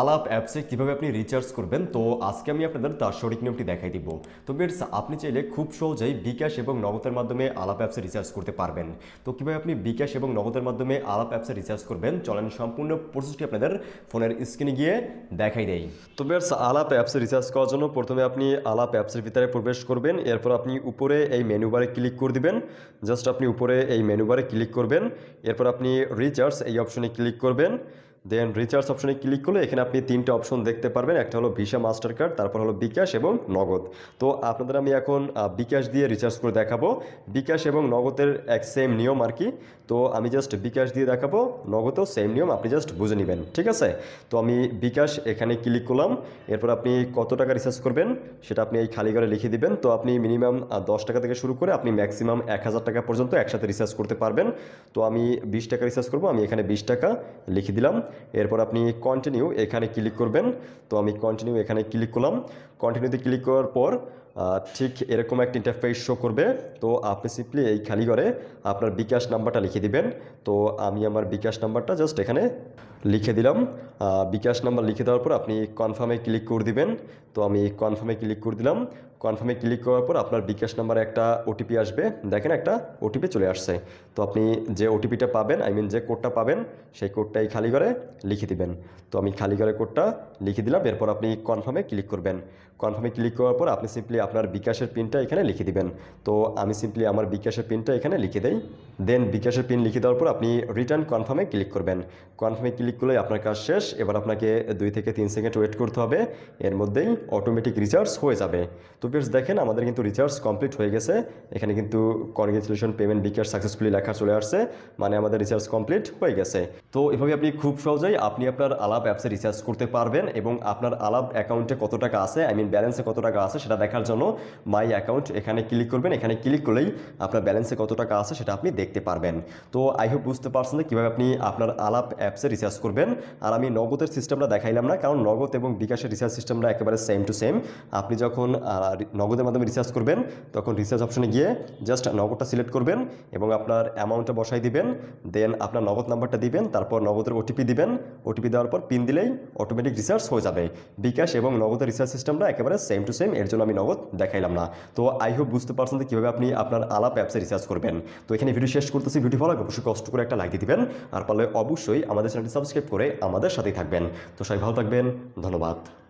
আলাপ অ্যাপসে কীভাবে আপনি রিচার্জ করবেন? তো আজকে আমি আপনাদের তার সঠিক নিয়মটি দেখাই দিব। তো বেটস আপনি চাইলে খুব সহজেই বিকাশ এবং নগদের মাধ্যমে আলাপ অ্যাপসে রিচার্জ করতে পারবেন। তো কীভাবে আপনি বিকাশ এবং নগদের মাধ্যমে আলাপ অ্যাপসে রিচার্জ করবেন? চলেন সম্পূর্ণ প্রসেসটি আপনাদের ফোনের স্ক্রিনে গিয়ে দেখাই দেই। তো বেটস আলাপ অ্যাপসে রিচার্জ করার জন্য প্রথমে আপনি আলাপ অ্যাপসের ভিতরে প্রবেশ করবেন। এরপর আপনি উপরে এই মেনু বারে ক্লিক করে দিবেন। জাস্ট আপনি উপরে এই মেনু বারে ক্লিক করবেন। এরপর আপনি রিচার্জ এই অপশনে ক্লিক করবেন। দেন রিচার্জ অপশনে ক্লিক করলে এখানে আপনি তিনটে অপশন দেখতে পারবেন। একটা হলো ভিসা মাস্টার কার্ড তারপর হলো বিকাশ এবং নগদ। তো আপনাদের আমি এখন বিকাশ দিয়ে রিচার্জ করে দেখাবো। বিকাশ এবং নগদের এক সেম নিয়ম আর কি। তো আমি জাস্ট বিকাশ দিয়ে দেখাবো। নগদেও সেম নিয়ম, আপনি জাস্ট বুঝে নেবেন। ঠিক আছে? তো আমি বিকাশ এখানে ক্লিক করলাম। এরপর আপনি কত টাকা রিচার্জ করবেন সেটা আপনি এই খালি ঘরে লিখে দিবেন। তো আপনি মিনিমাম দশ টাকা থেকে শুরু করে আপনি ম্যাক্সিমাম এক হাজার টাকা পর্যন্ত একসাথে রিচার্জ করতে পারবেন। তো আমি বিশ টাকা রিচার্জ করব। আমি এখানে বিশ টাকা লিখে দিলাম। এরপর আপনি কন্টিনিউ এখানে ক্লিক করবেন। তো আমি কন্টিনিউ এখানে ক্লিক করলাম। কন্টিনিউতে ক্লিক করার পর ঠিক এরকম একটা ইন্টারফেস শো করবে। তো আপনি সিম্পলি এই খালি ঘরে আপনার বিকাশ নাম্বারটা লিখে দিবেন। তো আমি আমার বিকাশ নাম্বারটা জাস্ট এখানে লিখে দিলাম। বিকাশ নাম্বার লিখে দেওয়ার পর আপনি কনফার্মে ক্লিক করে দিবেন। তো আমি কনফার্মে ক্লিক করে দিলাম। কনফার্মে ক্লিক করার পর আপনার বিকাশ নাম্বারে একটা ওটিপি আসবে। দেখেন একটা ওটিপি চলে আসছে। তো আপনি যে ওটিপিটা পাবেন আই মিন যে কোডটা পাবেন, সেই কোডটা এই খালি ঘরে লিখে দিবেন। তো আমি খালি ঘরে কোডটা লিখে দিলাম, এরপর আপনি কনফার্মে ক্লিক করবেন। কনফার্মে ক্লিক করার পর আপনি সিম্পলি আপনার বিকাশের পিনটা এখানে লিখে দিবেন। তো আমি সিম্পলি আমার বিকাশের পিনটা এখানে লিখে দেই। দেন বিকাশের পিন লিখে দেওয়ার পর আপনি রিটার্ন কনফার্মে ক্লিক করবেন। কনফার্মে ক্লিক করলে আপনার কাজ শেষ। এবার আপনাকে দুই থেকে তিন সেকেন্ড ওয়েট করতে হবে। এর মধ্যেই অটোমেটিক রিচার্জ হয়ে যাবে। তো ফ্রেন্ডস দেখেন, আমাদের কিন্তু রিচার্জ কমপ্লিট হয়ে গেছে। এখানে কিন্তু কনগ্রেচুলেশন পেমেন্ট বিকাশ সাকসেসফুলি লেখা চলে আসছে। মানে আমাদের রিচার্জ কমপ্লিট হয়ে গেছে। তো এভাবে আপনি খুব সহজেই আপনি আপনার আলাপ অ্যাপসে রিচার্জ করতে পারবেন এবং আপনার আলাপ অ্যাকাউন্টে কত টাকা আছে আই মিন ব্যালেন্সে কত টাকা আছে সেটা দেখার জন্য মাই অ্যাকাউন্ট এখানে ক্লিক করবেন। এখানে ক্লিক করলেই আপনার ব্যালেন্সে কত টাকা আছে সেটা আপনি দেখতে পারবেন। তো আই হোপ বুঝতে পারছেন যে কীভাবে আপনি আপনার আলাপ অ্যাপসে রিচার্জ করবেন। আর আমি নগদের সিস্টেমটা দেখাইলাম না, কারণ নগদ এবং বিকাশের রিচার্জ সিস্টেমটা একেবারে সেম টু সেম আপনি যখন নগদের মাধ্যমে রিচার্জ করবেন, তখন রিচার্জ অপশনে গিয়ে জাস্ট নগদটা সিলেক্ট করবেন এবং আপনার অ্যামাউন্টটা বসাই দিবেন দেন আপনার নগদ নাম্বারটা দিবেন, তারপর নগদের ওটিপি দিবেন ওটিপি দেওয়ার পর পিন দিলেই অটোমেটিক রিচার্জ হয়ে যাবে। বিকাশ এবং নগদের রিচার্জ সিস্টেমটা একেবারে সেম টু সেম এর জন্য আমি নগদ দেখাইলাম না। তো আই হোপ বুঝতে পারছেন যে কীভাবে আপনি আপনার আলাপ অ্যাপসে রিচার্জ করবেন। তো এখানে ভিডিও শেষ করতেছি ভিডিও ভালো অবশ্যই কষ্ট করে একটা লাইক দিবেন, আর পারলে অবশ্যই আমাদের চ্যানেলটি সাবস্ক্রাইব করে আমাদের সাথেই থাকবেন। তো সবাই ভালো থাকবেন, ধন্যবাদ।